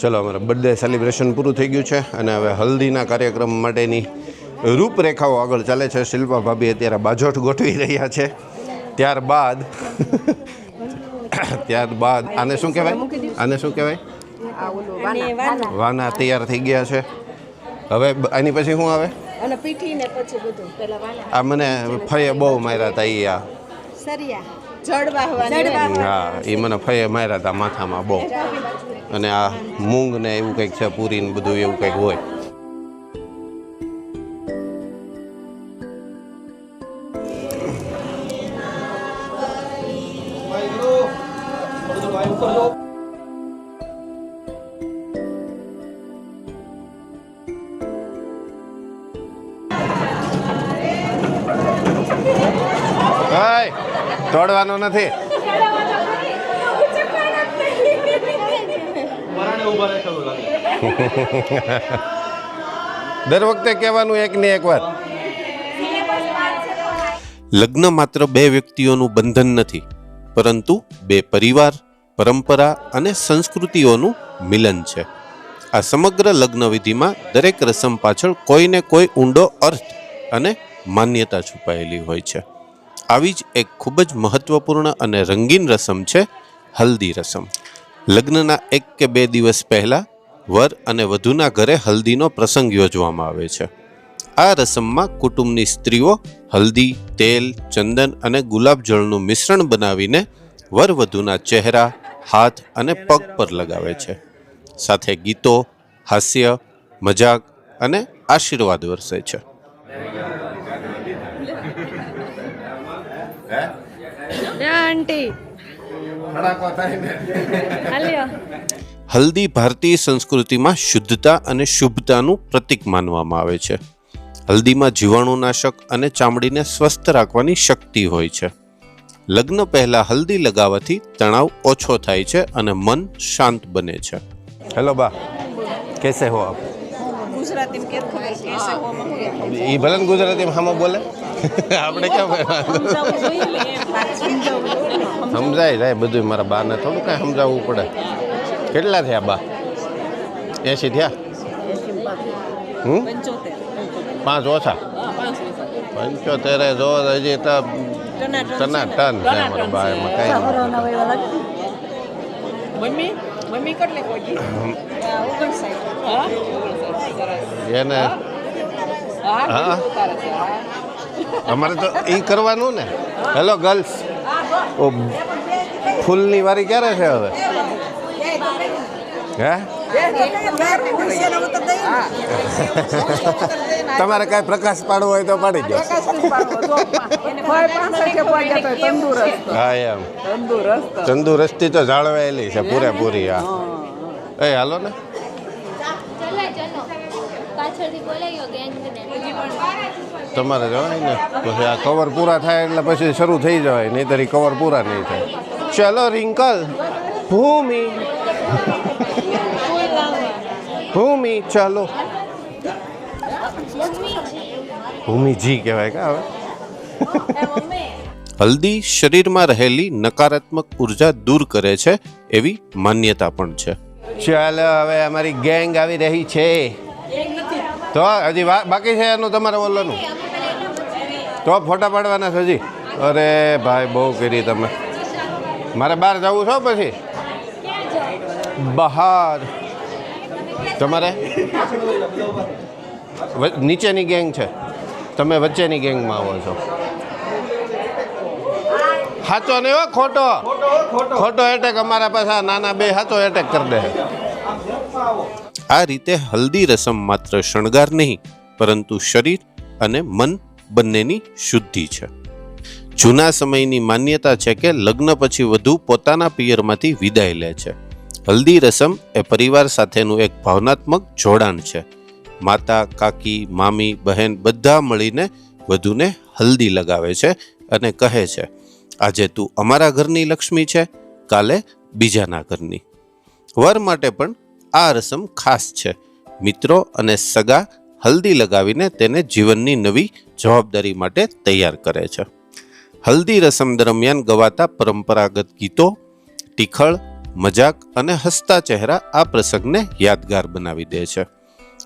ચલો અમારા birthday celebration પૂરું થઈ ગયું છે અને હવે હલ્દીના કાર્યક્રમ માટેની રૂપરેખાઓ આગળ ચાલે છે. શિલ્પા ભાભી અત્યારે બાજોટ ગોઠવી રહ્યા છે. ત્યારબાદ ત્યારબાદ આને શું કહેવાય? આને શું કહેવાય? વાના. તૈયાર થઈ ગયા છે. હવે એની આની પછી શું આવે? આ મને ફઈએ બહુ માર્યા હતા સરિયા. જડ વાહવાની હા એ મને ફઈએ માર્યા હતા માથામાં બહુ. અને આ મૂંગ ને એવું કંઈક છે પૂરી ને બધું એવું કંઈક હાય. તોડવાનો નથી. દર વખતે કહેવાનું એક ને એક વાત. લગ્ન માત્ર બે વ્યક્તિઓનું બંધન નથી પરંતુ બે પરિવાર પરંપરા અને સંસ્કૃતિઓનું મિલન છે. આ સમગ્ર લગ્ન વિધિમાં દરેક રસમ પાછળ કોઈને કોઈ ઊંડો અર્થ અને માન્યતા છુપાયેલી હોય છે. આવી જ એક ખૂબ જ મહત્વપૂર્ણ અને રંગીન રસમ છે, હલ્દી રસમ. લગ્નના એક કે બે દિવસ પહેલાં વર અને વધુના ઘરે હલ્દીનો પ્રસંગ યોજવામાં આવે છે. આ રસમમાં કુટુંબની સ્ત્રીઓ હલ્દી, તેલ, ચંદન અને ગુલાબજળનું મિશ્રણ બનાવીને વર વધુના ચહેરા, હાથ અને પગ પર લગાવે છે. સાથે ગીતો, હાસ્ય, મજાક અને આશીર્વાદ વરસે છે. આંટી હલ્દી ભારતીય સંસ્કૃતિમાં શુદ્ધતા અને શુભતાનું પ્રતીક માનવામાં આવે છે. હલ્દીમાં જીવાણુનાશક અને ચામડીને સ્વસ્થ રાખવાની શક્તિ હોય છે. લગ્ન પહેલા હલ્દી લગાવવાથી તણાવ ઓછો થાય છે અને મન શાંત બને છે. હેલો બા કેસે હો આપ? ગુજરાતી એ ભલે ગુજરાતીમાં હામાં બોલે. આપણે કેમ સમજાય જાય બધું મારા બાને થોડું કાંઈ સમજાવવું પડે. કેટલા થયા બા? એસી થયા? હમ? પાંચ ઓછા? પંચોતેર પાંચ જો હજી તો ટના ટન છે મારા બા એમાં કાંઈ મમ્મી મમ્મી કેટલે પહોંચી? ઓગણસાઠ હા? ઓગણસાઠ. એને હા. અમારે તો એ કરવાનું ને. હેલો ગર્લ્સ ઓ ફૂલની વારી ક્યારે છે હવે? હે? તમારે કાંઈ પ્રકાશ પાડવો હોય તો પાડી દો. હા એમ. તંદુરસ્તી. તો જાળવાયેલી છે પૂરેપૂરી હા. એ હાલો ને. પાછળથી બોલાયો ગેંગને તમારે જવાય ને? પછી આ કવર પૂરા થાય એટલે પછી શરૂ થઈ જવાય નહીં તરી કવર પૂરા નહીં થાય. ચલો રિંકલ ભૂમિ. ભૂમિ ચાલો. ભૂમિજી કહેવાય કે હવે. હલ્દી શરીરમાં રહેલી નકારાત્મક ઊર્જા દૂર કરે છે એવી માન્યતા પણ છે. ચાલો હવે અમારી ગેંગ આવી રહી છે. તો હજી બાકી છે એનું તમારે ઓલાનું? તો ફોટા પાડવાના છે હજી. અરે ભાઈ બહુ કરી તમે. મારે બહાર જવું છો પછી? બહાર. તમારે? નીચેની ગેંગ છે. તમે વચ્ચેની ગેંગમાં આવો છો. સાચો નહીં હો ખોટો? ખોટો એટેક અમારા પાસે નાના બે સાચો એટેક કરી દે. આ રીતે હલ્દી રસમ માત્ર શણગાર નહીં, પરંતુ શરીર અને મન બંનેની શુદ્ધિ છે. જૂના સમયની માન્યતા છે કે લગ્ન પછી વધુ પોતાના પિયરમાંથી વિદાય લે છે. હલ્દી રસમ એ પરિવાર સાથેનું એક ભાવનાત્મક જોડાણ છે. માતા, કાકી, મામી, બહેન બધા મળીને વધુને હલ્દી લગાવે છે અને કહે છે, આજે તું અમારા ઘરની લક્ષ્મી છે, કાલે બીજાના ઘરની. વર માટે પણ આ રસમ ખાસ છે. મિત્રો અને સગા હલ્દી લગાવીને તેને જીવનની નવી જવાબદારી માટે તૈયાર કરે છે. હલ્દી રસમ દરમિયાન ગવાતા પરંપરાગત ગીતો, ટીખળ, મજાક અને હસતા ચહેરા આ પ્રસંગને યાદગાર બનાવી દે છે.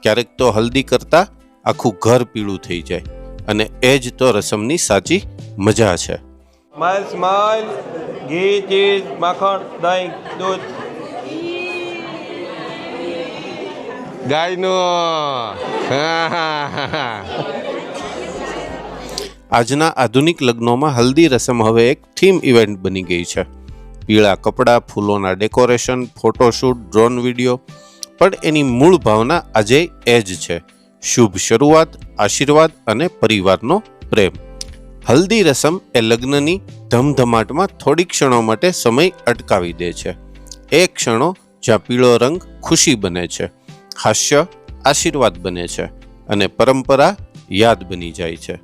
ક્યારેક તો હલ્દી કરતાં આખું ઘર પીળું થઈ જાય અને એ જ તો રસમની સાચી મજા છે. સ્માઇલ સ્માઇલ માખણ, દહીં, દૂધ. આજના આધુનિક લગ્નોમાં હલ્દી રસમ હવે એક થીમ ઇવેન્ટ બની ગઈ છે. પીળા કપડાં, ફૂલોના ડેકોરેશન, ફોટોશૂટ, ડ્રોન વીડિયો. પણ એની મૂળ ભાવના આજે એ જ છે. શુભ શરૂઆત, આશીર્વાદ અને પરિવારનો પ્રેમ. હલ્દી રસમ એ લગ્નની ધમધમાટમાં થોડી ક્ષણો માટે સમય અટકાવી દે છે. એ ક્ષણો જ્યાં પીળો રંગ ખુશી બને છે. હાસ્ય આશીર્વાદ બને છે અને પરંપરા યાદ બની જાય છે.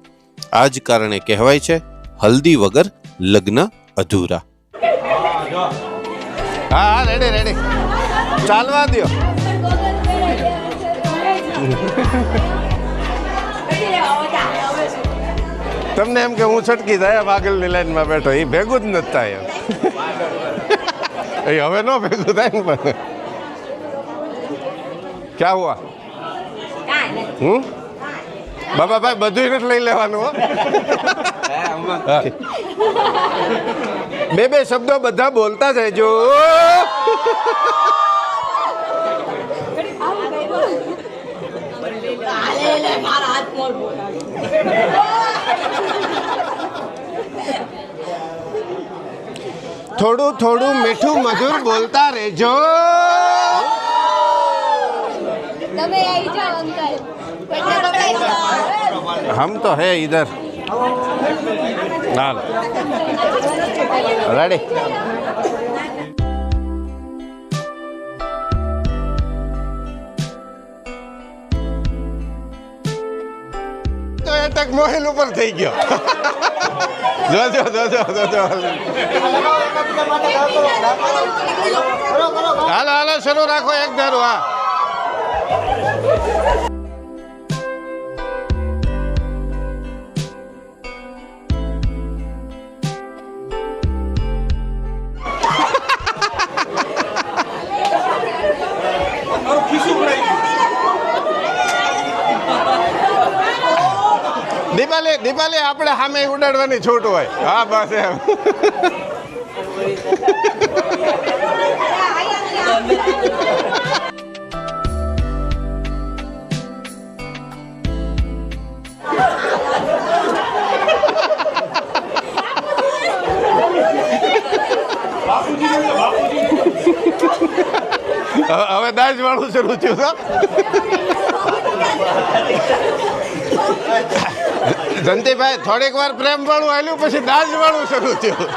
આ જ કારણે કહેવાય છે, હલ્દી વગર લગ્ન અધૂરા. હા રેડી રેડી ચાલવા દો તમને એમ કે હું છટકી થાય આગળની લાઈનમાં બેઠો એ ભેગું જ નથી થાય એમ. હવે નો ભેગું થાય ને ક્યાં હુઆ? હમ? બાબા ભાઈ બધું નથી લઈ લેવાનું બે બે શબ્દો બધા બોલતા જજો થોડું થોડું મીઠું મધુર બોલતા રહેજો. તમે હમ તો હે ઇધર રેડી એટેક મોહિલ ઉપર થઈ ગયો જોજો જોજો જોજો હાલો હાલો શરૂ રાખો એક ધારું હા દીપાલી દીપાલી આપણે સામે ઉડાડવાની છૂટ હોય. હા બસ એમ. હવે દાજ વાળું શરૂ થયું છે ધનતીભાઈ થોડીક વાર પ્રેમ વાળું આવ્યું પછી દાજ વાળું શરૂ થયું.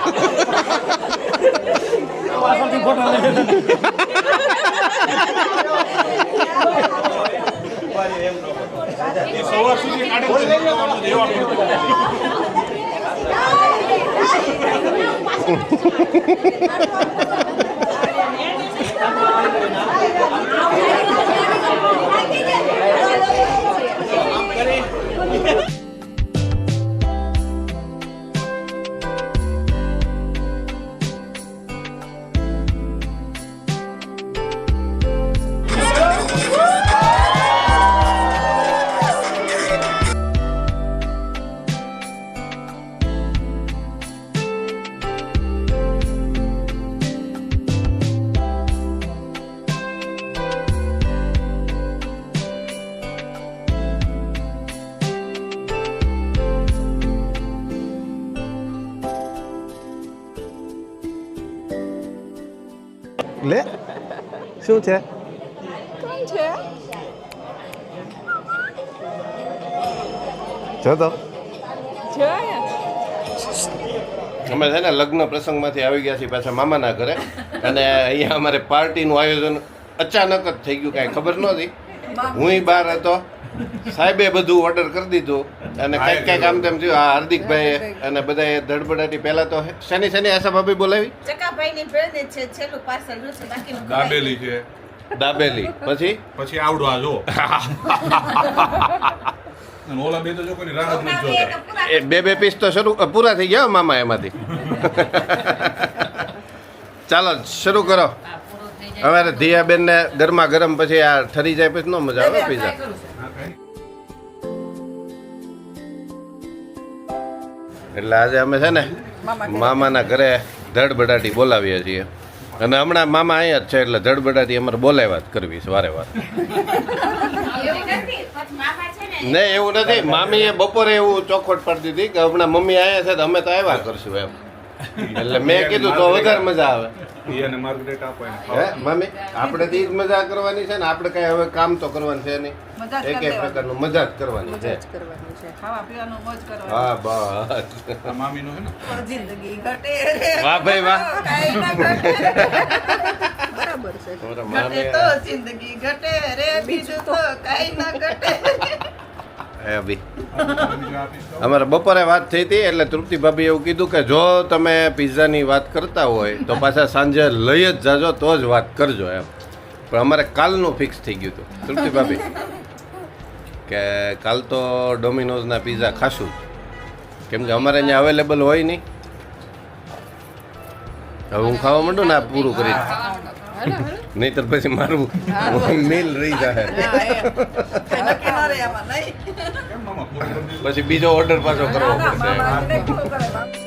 લે શું છે? કોણ છે. જો તો. છે અમે છે ને લગ્ન પ્રસંગમાંથી આવી ગયા છીએ પાછા મામાના ઘરે. અને અહીંયા અમારે પાર્ટીનું આયોજન અચાનક જ થઈ ગયું કાંઈ ખબર નહોતી. હું બહાર હતો. સાહેબે બધું ઓર્ડર કરી દીધું અને કંઈક કંઈક આમ તેમ થયું. આ હાર્દિકભાઈ. અને બધાએ ધડબડાટી પહેલા તો શનિ શનિ આશા ભાભી બોલાવી? ચકાભાઈની ભેળને છે છેલ્લું પાર્સલ છે બાકી દાબેલી છે. દાબેલી. પછી? પછી આવડો આ જો. બે બે બે પીસ તો શરૂ પૂરા થઈ ગયા મામા એમાંથી. ચાલો શરૂ કરો. અમારે ધીયાબેન ને ગરમા ગરમ પછી આ ઠરી જાય પછી નો મજા આવે પીઝા. એટલે આજે અમે છે ને મામાના ઘરે ધડબડાટી બોલાવીએ છીએ. અને હમણાં મામા અહીંયા જ છે એટલે ધડબડાટી અમારે બોલાવ્યા જ કરવી છે વારે વાર. નહીં એવું નથી. મામીએ બપોરે એવું ચોખવટ પાડી દીધી કે હમણાં મમ્મી આવ્યા છે તો અમે તો આવ્યા કરશું એમ. એટલે મેં કીધું તો વધારે મજા આવે. ઈ અને માર્ગરેટ આપો હે મમ્મી આપણે તો જ મજા કરવાની છે ને આપણે કઈ હવે કામ તો કરવાનું છે નહીં. એક એક પ્રકારનું મજા જ કરવાની છે. ખાવા પીવાનું મોજ કરવાનું. હા બસ. મામી નું? જિંદગી ઘટે વાહ ભાઈ વાહ. બરાબર છે. ઘટે મામી તો જિંદગી ઘટે રે બીજું તો કઈ ના ઘટે તો અમારે બપોરે વાત થઈ હતી, એટલે તૃપ્તિ ભાભી એવું કીધું કે જો તમે પિઝાની વાત કરતા હોય, તો પાછા સાંજે લઈ જ જાજો, તો જ વાત કરજો એમ. પણ અમારે કાલનું ફિક્સ થઈ ગયું હતું. તૃપ્તિ ભાભી, કે કાલ તો ડોમિનોઝના પિઝા ખાશું. કેમ કે અમારે અહીંયા અવેલેબલ હોય નહીં. હવે હું ખાવા માંડું ને આ પૂરું કરી. નહીતર પછી મારું મેલ રહી જાય? પછી બીજો ઓર્ડર પાછો કરવો પડશે.